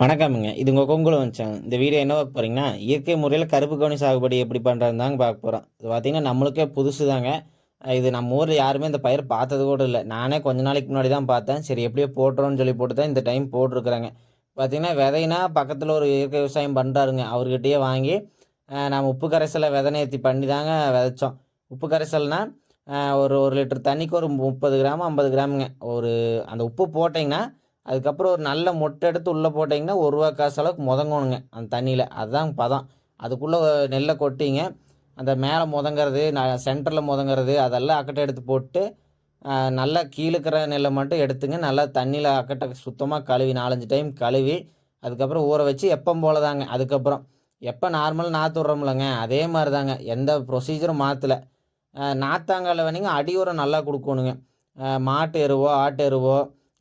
வணக்கமுங்க. இது உங்கள் கொங்குல வந்துச்சாங்க இந்த வீடியோ என்ன பார்க்க போகிறீங்கன்னா இயற்கை முறையில் கருப்பு கவனி சாகுபடி எப்படி பண்ணுறதுன்னு தாங்க பார்க்க போகிறோம் இது பார்த்திங்கன்னா நம்மளுக்கே புதுசு தாங்க இது நம்ம ஊரில் யாருமே இந்த பயிர் பார்த்தது கூட இல்லை. நானே கொஞ்ச நாளைக்கு முன்னாடி தான் பார்த்தேன். சரி எப்படியோ போட்டுறோன்னு சொல்லி போட்டு தான் இந்த டைம் போட்டிருக்கிறாங்க. பார்த்தீங்கன்னா விதைனா பக்கத்தில் ஒரு இயற்கை விவசாயம் பண்ணுறாருங்க அவர்கிட்டயே வாங்கி நம்ம உப்பு கரைசலை விதை நேர்த்தி பண்ணி தாங்க விதைச்சோம். உப்பு கரைசல்னால் ஒரு ஒரு லிட்டர் தண்ணிக்கு ஒரு முப்பது கிராம் ஐம்பது கிராமுங்க. ஒரு அந்த உப்பு போட்டிங்கன்னா அதுக்கப்புறம் ஒரு நல்ல மொட்டை எடுத்து உள்ளே போட்டிங்கன்னா ஒரு ரூபா காசு அளவுக்கு முதங்கணுங்க அந்த தண்ணியில். அதுதான் பதம். அதுக்குள்ளே நெல்லை கொட்டிங்க அந்த மேலே முதங்கிறது ந சென்டரில் முதங்கிறது அதெல்லாம் அக்கட்டை எடுத்து போட்டு நல்லா கீழுக்கிற நெல்லை மட்டும் எடுத்துங்க. நல்லா தண்ணியில் அக்கட்டை சுத்தமாக கழுவி நாலஞ்சு டைம் கழுவி அதுக்கப்புறம் ஊற வச்சு எப்போ போல தாங்க. அதுக்கப்புறம் எப்போ நார்மல் நாற்று விட்றோம்லங்க அதே மாதிரி தாங்க எந்த ப்ரொசீஜரும் மாற்றலை நாத்தாங்கால வேணுங்க அடி உரம் நல்லா கொடுக்கணுங்க. மாட்டு எருவோ ஆட்டு எருவோ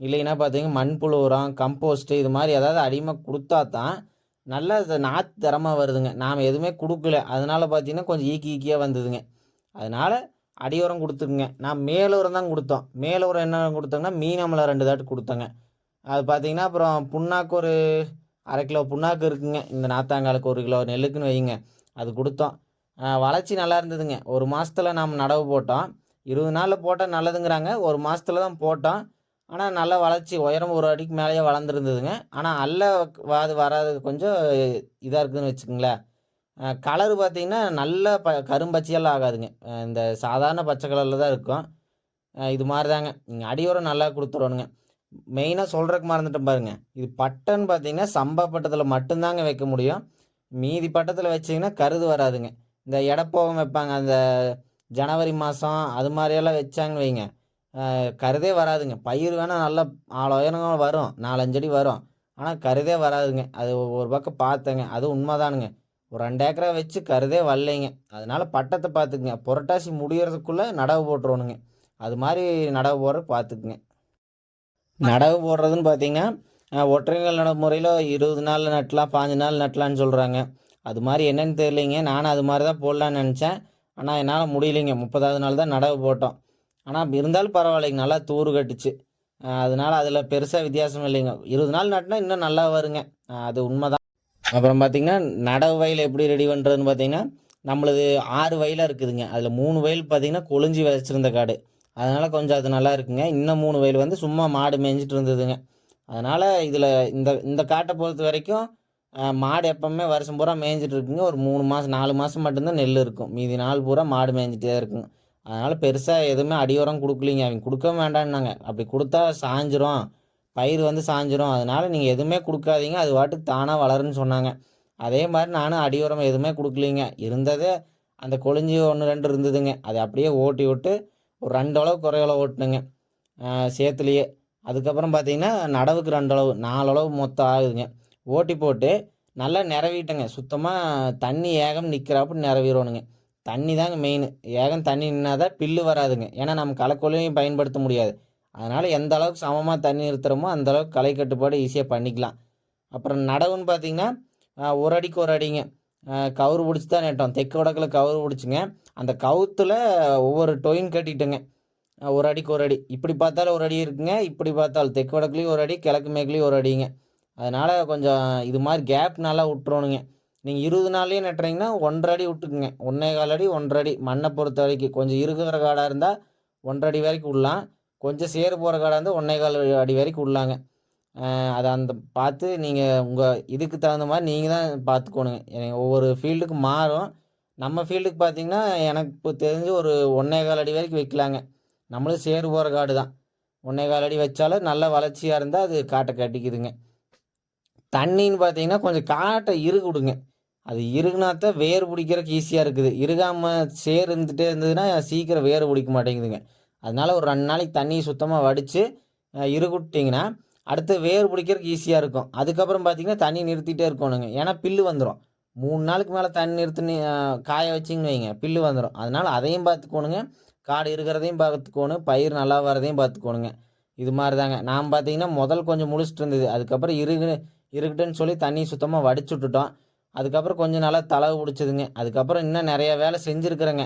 இல்லைன்னா பார்த்தீங்கன்னா மண்புழு உரம் கம்போஸ்ட்டு இது மாதிரி ஏதாவது அதிகமாக கொடுத்தா தான் நல்லா நாற்று தரமாக வருதுங்க. நாம் எதுவுமே கொடுக்கல. அதனால பார்த்தீங்கன்னா கொஞ்சம் ஈக்கி ஈக்கியாக வந்ததுங்க. அதனால் அடி உரம் கொடுத்துக்குங்க. நான் மேலூரம் தான் கொடுத்தோம். மேலூரம் என்ன கொடுத்தோங்கன்னா மீனமலை ரெண்டு தாட்டு கொடுத்தோங்க. அது பார்த்தீங்கன்னா அப்புறம் புண்ணாக்கு ஒரு அரை கிலோ புண்ணாக்கு இருக்குங்க. இந்த நாத்தாங்காலுக்கு ஒரு கிலோ நெல்லுக்குன்னு வைங்க. அது கொடுத்தோம். வளர்ச்சி நல்லா இருந்ததுங்க. ஒரு மாதத்தில் நாம் நடவு போட்டோம். இருபது நாளில் போட்டால் நல்லதுங்கிறாங்க. ஒரு மாதத்துல தான் போட்டோம். ஆனால் நல்ல வளர்ச்சி. உயரம் ஒரு அடிக்கு மேலேயே வளர்ந்துருந்ததுங்க. ஆனால் அல்ல அது வராது. கொஞ்சம் இதாக இருக்குதுன்னு வச்சுக்கோங்களேன். கலரு பார்த்தீங்கன்னா நல்ல ப கரும்பச்சையெல்லாம் ஆகாதுங்க. இந்த சாதாரண பச்சை கலரில் தான் இருக்கும். இது மாதிரி தாங்க நீங்கள் அடியோரம் நல்லா கொடுத்துடணுங்க. மெயினாக சொல்கிறதுக்கு மறந்துட்டேன் பாருங்க. இது பட்டைன்னு பார்த்தீங்கன்னா சம்பா பட்டத்தில் மட்டும்தாங்க வைக்க முடியும். மீதி பட்டத்தில் வச்சிங்கன்னா கருது வராதுங்க. இந்த எடப்போகம் வைப்பாங்க. அந்த ஜனவரி மாதம் அது மாதிரியெல்லாம் வச்சாங்கன்னு வைங்க. கருதே வராதுங்க. பயிர் வேணால் நல்லா ஆள் உயரம் வரும். நாலஞ்சடி வரும். ஆனால் கருதே வராதுங்க. அது ஒரு பக்கம் பார்த்தேங்க. அது உண்மைதானுங்க. ஒரு ரெண்டு ஏக்கரா வச்சு கருதே வரலைங்க. அதனால் பட்டத்தை பார்த்துக்குங்க. புரட்டாசி முடிகிறதுக்குள்ளே நடவு போட்டுருவணுங்க. அது மாதிரி நடவு போடுற பார்த்துக்குங்க. நடவு போடுறதுன்னு பார்த்தீங்கன்னா ஒற்றைகள் நடவு முறையில் இருபது நாள் நட்டலாம் பாஞ்சு நாள் நட்டலான்னு சொல்கிறாங்க அது மாதிரி என்னென்னு தெரியலைங்க. நானும் அது மாதிரி தான் போடலான்னு நினச்சேன். ஆனால் என்னால் முடியலைங்க. முப்பதாவது நாள் தான் நடவு போட்டோம். ஆனால் இருந்தாலும் பரவாயில்லைங்க நல்லா தூறு கட்டுச்சு. அதனால் அதனால அதில் பெருசாக வித்தியாசம் இல்லைங்க. இருபது நாள் நட்டினா இன்னும் நல்லா வருங்க. அது உண்மைதான். அப்புறம் பார்த்தீங்கன்னா நடவு வயல் எப்படி ரெடி பண்ணுறதுன்னு பார்த்தீங்கன்னா நம்மளது ஆறு வயலாக இருக்குதுங்க. அதில் மூணு வயல் பார்த்தீங்கன்னா கொழிஞ்சி வச்சிருந்த காடு. அதனால் கொஞ்சம் அது நல்லா இருக்குங்க. இன்னும் மூணு வயல் வந்து சும்மா மாடு மேய்ஞ்சிட்டு இருந்ததுங்க. அதனால் இதில் இந்த இந்த காட்டை பொறுத்த வரைக்கும் மாடு எப்பவுமே வருஷம் பூரா மேய்ஞ்சிட்டு இருக்குங்க. ஒரு மூணு மாதம் நாலு மாதம் மட்டும்தான் நெல் இருக்கும். மீதி நாள் பூரா மாடு மேய்ஞ்சிட்டே இருக்குங்க. அதனால் பெருசாக எதுவுமே அடியோரம் கொடுக்கலிங்க. அவங்க கொடுக்க வேண்டான்னாங்க அப்படி கொடுத்தா சாஞ்சிரும். பயிர் வந்து சாஞ்சிரும். அதனால் நீங்கள் எதுவுமே கொடுக்காதீங்க. அது வாட்டுக்கு தானாக வளருன்னு சொன்னாங்க. அதே மாதிரி நானும் அடியோரம் எதுவுமே கொடுக்கலிங்க. இருந்ததே அந்த கொழிஞ்சி ஒன்று ரெண்டு இருந்ததுங்க. அதை அப்படியே ஓட்டி விட்டு ஒரு ரெண்டு அளவு குறையளவு ஓட்டுனுங்க. சேத்துலேயே. அதுக்கப்புறம் பார்த்தீங்கன்னா நடவுக்கு ரெண்டு அளவு நாலு அளவு மொத்தம் ஆகுதுங்க. ஓட்டி போட்டு நல்லா நிறவிட்டேங்க சுத்தமாக தண்ணி ஏகம் நிற்கிறாப்புன்னு நிறவிடணுங்க தண்ணி தாங்க மெயின் ஏகம் தண்ணி நின்னாதான் பில்லு வராதுங்க. ஏன்னா நம்ம களைக்கொல்லையும் பயன்படுத்த முடியாது. அதனால் எந்த அளவுக்கு சமமாக தண்ணி நிறுத்துகிறோமோ அந்தளவுக்கு களை கட்டுப்பாடு ஈஸியாக பண்ணிக்கலாம். அப்புறம் நடவுன்னு பார்த்தீங்கன்னா ஒரு அடிக்கு ஒரு அடிங்க. கவுரு பிடிச்சி தான் நட்டோம். தெற்கு வடக்கில் கவுரு பிடிச்சிங்க. அந்த கவுத்தில் ஒவ்வொரு டொயின் கட்டிட்டுங்க. ஒரு அடிக்கு ஒரு அடி. இப்படி பார்த்தாலும் ஒரு அடி இருக்குங்க. இப்படி பார்த்தாலும் தெற்கு வடக்குலேயும் ஒரு அடி கிழக்கு மேற்குலேயும் ஒரு அடிங்க. அதனால் கொஞ்சம் இது மாதிரி கேப் நல்லா விட்டுறணுங்க. நீங்கள் இருபது நாள்லேயே நட்டுறீங்கன்னா ஒன்றரை அடி விட்டுக்குங்க. ஒன்றே கால் அடி ஒன்றரை அடி. மண்ணை பொறுத்த வரைக்கும் கொஞ்சம் இருக்கிற காடாக இருந்தால் ஒன்றரை அடி வரைக்கும் விடலாம். கொஞ்சம் சேறு போகிற காடாக இருந்தால் ஒன்றே கால் அடி வரைக்கும் விடலாங்க. அதை அந்த பார்த்து நீங்கள் உங்கள் இதுக்கு தகுந்த மாதிரி நீங்கள் தான் பார்த்துக்கணுங்க. ஒவ்வொரு ஃபீல்டுக்கு மாறும். நம்ம ஃபீல்டுக்கு பார்த்தீங்கன்னா எனக்கு இப்போ தெரிஞ்சு ஒரு ஒன்றே கால் அடி வரைக்கும் வைக்கலாங்க. நம்மளும் சேறு போகிற காடு தான். ஒன்றே கால் அடி வச்சாலும் நல்ல வளர்ச்சியாக இருந்தால் அது காட்டை கட்டிக்குதுங்க. தண்ணின்னு பார்த்தீங்கன்னா கொஞ்சம் காட்டை இருக்கு விடுங்க அது இறுகுனா தான் வேர் பிடிக்கிறதுக்கு ஈஸியாக இருக்குது. இறுகாமல் சேர் இருந்துகிட்டே இருந்ததுன்னா சீக்கிரம் வேர் பிடிக்க மாட்டேங்குதுங்க. அதனால் ஒரு ரெண்டு நாளைக்கு தண்ணியை சுத்தமாக வடித்து இறுகுட்டிங்கன்னா அடுத்து வேர் பிடிக்கிறதுக்கு ஈஸியாக இருக்கும். அதுக்கப்புறம் பார்த்தீங்கன்னா தண்ணி நிறுத்திட்டே இருக்கணுங்க. ஏன்னா பில்லு வந்துடும் மூணு நாளுக்கு மேலே தண்ணி நிறுத்தி காய வச்சிங்கன்னு வைங்க பில்லு வந்துடும் அதனால் அதையும் பார்த்துக்கோணுங்க காடு இருக்கிறதையும் பார்த்துக்கோணும் பயிர் நல்லா வரதையும் பார்த்துக்கோணுங்க இது மாதிரி தாங்க நான் பார்த்தீங்கன்னா முதல் கொஞ்சம் முழிச்சிட்டு இருந்தது. அதுக்கப்புறம் இறுகு இருக்குட்டுன்னு சொல்லி தண்ணி சுத்தமாக வடிச்சு விட்டுட்டோம். அதுக்கப்புறம் கொஞ்சம் நாளாக தலை பிடிச்சதுங்க அதுக்கப்புறம் இன்னும் நிறைய வேலை செஞ்சுருக்குறேங்க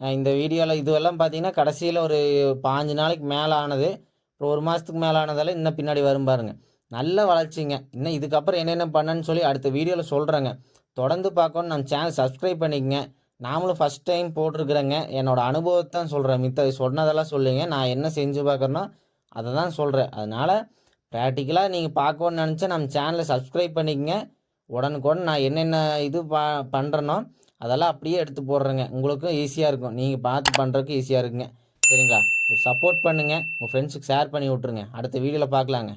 இந்த வீடியோவில் இதுவெல்லாம் பார்த்தீங்கன்னா கடைசியில் ஒரு பாஞ்சு நாளைக்கு மேலே ஆனது அப்புறம் ஒரு மாதத்துக்கு மேலே ஆனதால் இன்னும் பின்னாடி வரும் பாருங்கள் நல்ல வளர்ச்சிங்க. இன்னும் இதுக்கப்புறம் என்னென்ன பண்ணேன்னு சொல்லி அடுத்த வீடியோவில் சொல்கிறேங்க தொடர்ந்து பார்க்கணும் நம்ம சேனல் சப்ஸ்கிரைப் பண்ணிக்கங்க. நாமளும் ஃபஸ்ட் டைம் போட்டிருக்கிறேங்க. என்னோடய அனுபவத்தை தான் சொல்கிறேன் மித்த சொன்னதெல்லாம் சொல்லுங்க நான் என்ன செஞ்சு பார்க்குறேனோ அதை தான் சொல்கிறேன் அதனால் ப்ராக்டிக்கலாக நீங்கள் பார்க்கணும்னு நினச்சா நம்ம சேனலை சப்ஸ்கிரைப் பண்ணிக்கங்க. உடனுக்குடன் நான் என்னென்ன இது ப பண்ணுறேனோ அதெல்லாம் அப்படியே எடுத்து போடுறேங்க. உங்களுக்கும் ஈஸியாக இருக்கும். நீங்கள் பார்த்து பண்ணுறதுக்கு ஈஸியாக இருக்குங்க. சரிங்களா? ஒரு சப்போர்ட் பண்ணுங்கள் உங்கள் ஃப்ரெண்ட்ஸுக்கு ஷேர் பண்ணி விட்ருங்க அடுத்த வீடியோவில் பார்க்கலாங்க.